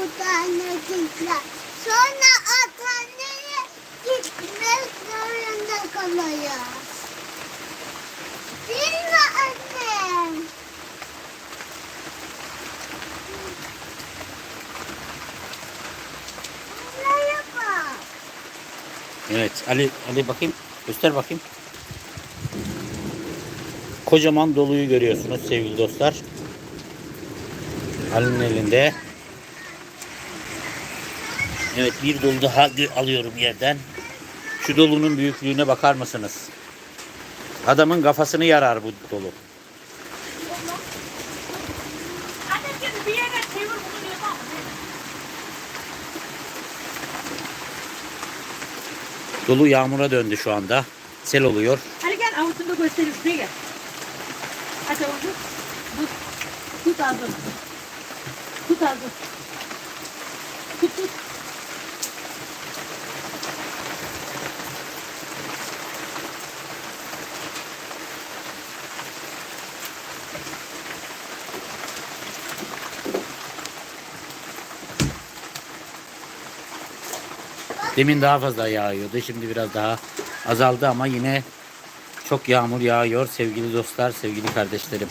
bu tanecikler. Sonra hastaneye gitmek zorunda kalıyoruz. Değil mi annem? Buraya bak. Evet Ali Ali bakayım. Göster bakayım. Kocaman doluyu görüyorsunuz sevgili dostlar. Ali'nin elinde. Evet bir dolu daha alıyorum yerden. Şu dolunun büyüklüğüne bakar mısınız? Adamın kafasını yarar bu dolu. Dolu yağmura döndü şu anda. Sel oluyor. Hadi gel avucunda göstereyim şuraya gel. Hadi avucu. Tut. Tut ağzını. Tut ağzını. Tut tut. Demin daha fazla yağıyordu. Şimdi biraz daha azaldı ama yine çok yağmur yağıyor sevgili dostlar, sevgili kardeşlerim.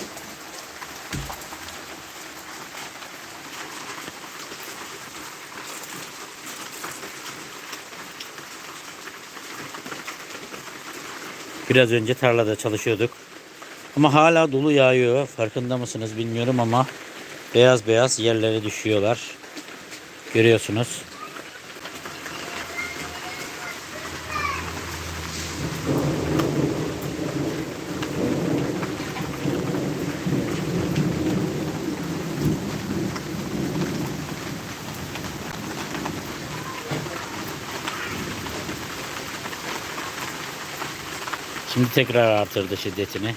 Biraz önce tarlada çalışıyorduk. Ama hala dolu yağıyor. Farkında mısınız bilmiyorum ama beyaz beyaz yerlere düşüyorlar. Görüyorsunuz. Şimdi tekrar artırdı şiddetini.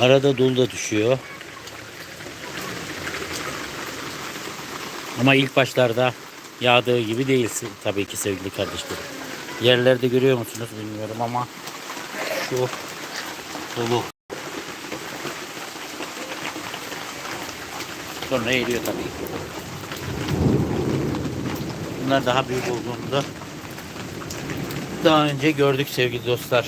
Arada dolu da düşüyor. Ama ilk başlarda yağdığı gibi değil tabii ki sevgili kardeşlerim. Yerlerde görüyor musunuz bilmiyorum ama şu dolu. Sonra eriyor tabii ki. Bunlar daha büyük olduğunda daha önce gördük sevgili dostlar.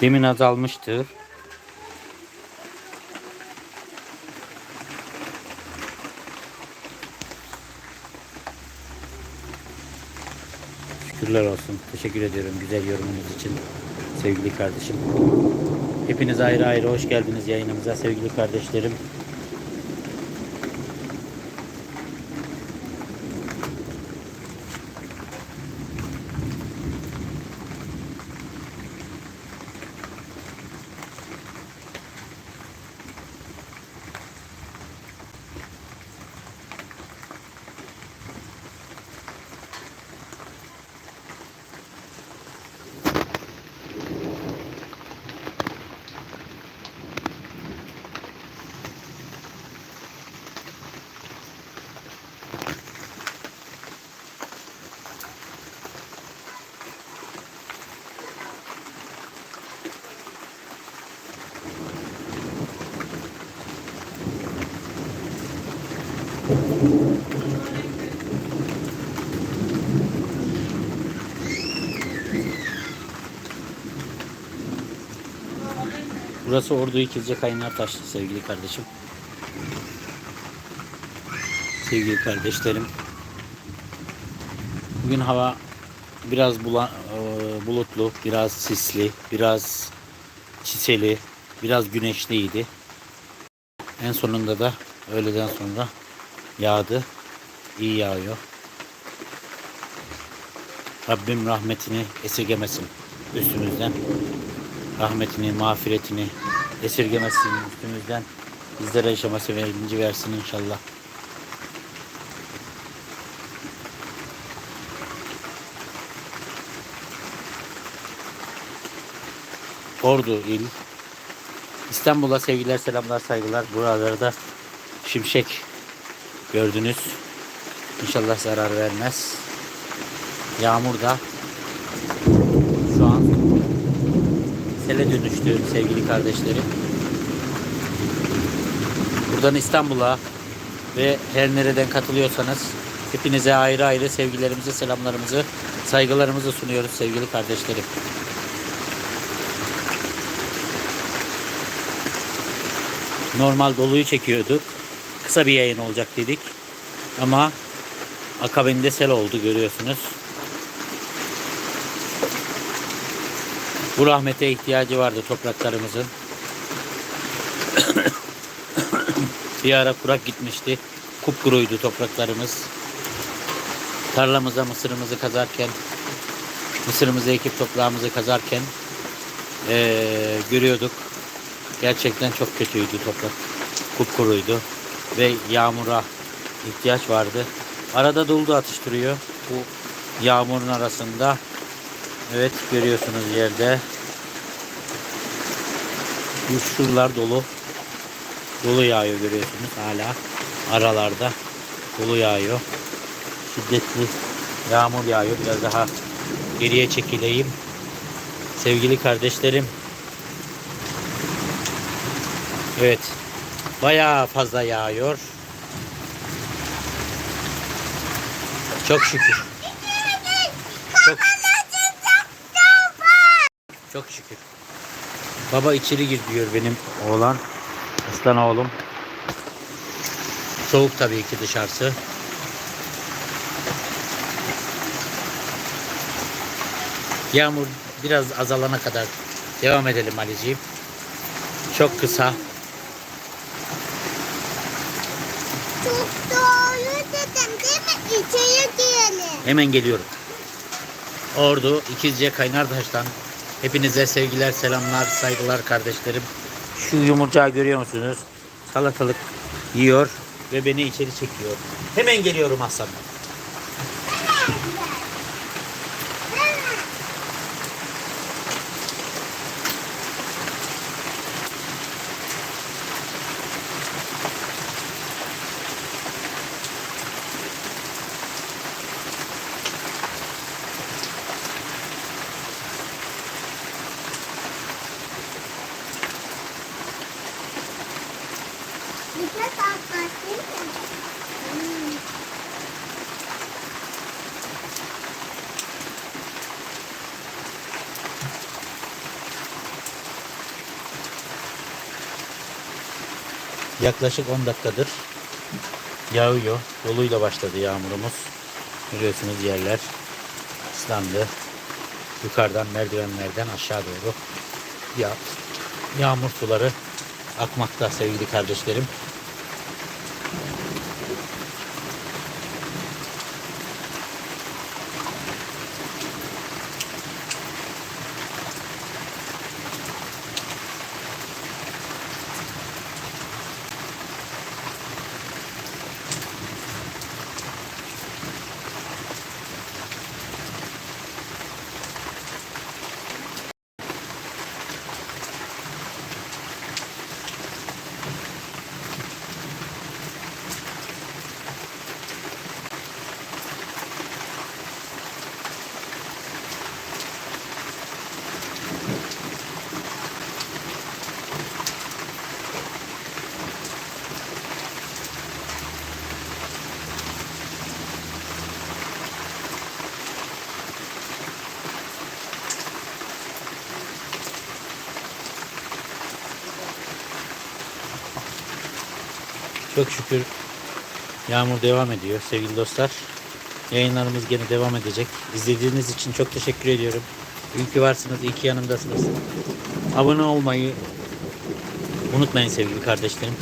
Demin azalmıştı. Şükürler olsun. Teşekkür ediyorum güzel yorumunuz için sevgili kardeşim. Hepiniz ayrı ayrı hoş geldiniz yayınımıza sevgili kardeşlerim. Burası Ordu İkizce Kaynar Taş sevgili kardeşim. Sevgili kardeşlerim. Bugün hava biraz bula- e, bulutlu, biraz sisli, biraz çiseli, biraz güneşliydi. En sonunda da öğleden sonra yağdı. İyi yağıyor. Rabbim rahmetini esirgemesin üstümüzden. Rahmetini, mağfiretini esirgemesin üstümüzden. Bizlere yaşama sevinci versin inşallah. Ordu il. İstanbul'a sevgiler, selamlar, saygılar. Buralarda şimşek gördünüz. İnşallah zarar vermez. Yağmur da dönüştü sevgili kardeşlerim. Buradan İstanbul'a ve her nereden katılıyorsanız hepinize ayrı ayrı sevgilerimizi, selamlarımızı, saygılarımızı sunuyoruz sevgili kardeşlerim. Normal doluyu çekiyorduk. Kısa bir yayın olacak dedik. Ama akabinde sel oldu görüyorsunuz. Bu rahmete ihtiyacı vardı topraklarımızın. bir ara kurak gitmişti. Kupkuruydu topraklarımız. Tarlamıza mısırımızı kazarken, mısırımızı ekip toprağımızı kazarken eee, görüyorduk. Gerçekten çok kötüydü toprak. Kupkuruydu. Ve yağmura ihtiyaç vardı. Arada dolu da atıştırıyor. Bu yağmurun arasında. Evet görüyorsunuz yerde. Şuralar dolu. Dolu yağıyor görüyorsunuz hala. Aralarda dolu yağıyor. Şiddetli yağmur yağıyor. Biraz daha geriye çekileyim. Sevgili kardeşlerim. Evet. Bayağı fazla yağıyor. Çok şükür. Çok, çok şükür. Baba içeri gir diyor benim oğlan. Aslan oğlum. Soğuk tabii ki dışarısı. Yağmur biraz azalana kadar devam edelim Ali'ciğim. Çok kısa. Çok doğru dedim değil mi? İçeri girelim. Hemen geliyorum. Ordu İkizce Kaynartaş'tan hepinize sevgiler, selamlar, saygılar kardeşlerim. Şu yumurcağı görüyor musunuz? Salatalık yiyor ve beni içeri çekiyor. Hemen geliyorum aslanım. Yaklaşık 10 dakikadır yağıyor. Doluyla başladı yağmurumuz. Görüyorsunuz yerler ıslandı. Yukarıdan merdivenlerden aşağı doğru ya yağmur suları akmakta sevgili kardeşlerim. Çok şükür yağmur devam ediyor sevgili dostlar. Yayınlarımız gene devam edecek. İzlediğiniz için çok teşekkür ediyorum. İyi ki varsınız, iyi ki yanımdasınız. Abone olmayı unutmayın sevgili kardeşlerim.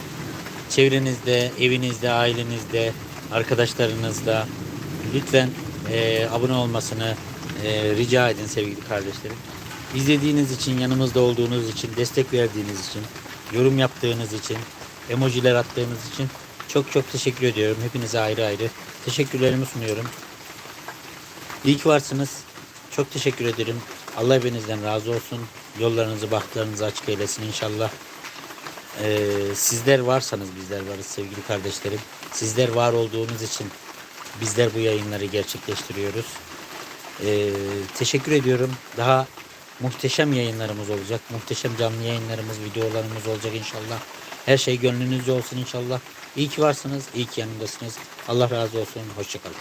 Çevrenizde, evinizde, ailenizde, arkadaşlarınızda lütfen eee, abone olmasını eee, rica edin sevgili kardeşlerim. İzlediğiniz için, yanımızda olduğunuz için, destek verdiğiniz için, yorum yaptığınız için, emojiler attığınız için çok çok teşekkür ediyorum. Hepinize ayrı ayrı teşekkürlerimi sunuyorum. İyi ki varsınız. Çok teşekkür ederim. Allah hepinizden razı olsun. Yollarınızı, bahtlarınızı açık eylesin inşallah. Ee, sizler varsanız bizler varız sevgili kardeşlerim. Sizler var olduğunuz için bizler bu yayınları gerçekleştiriyoruz. Ee, teşekkür ediyorum. Daha muhteşem yayınlarımız olacak. Muhteşem canlı yayınlarımız, videolarımız olacak inşallah. Her şey gönlünüzce olsun inşallah. İyi ki varsınız, iyi ki yanındasınız. Allah razı olsun. Hoşçakalın.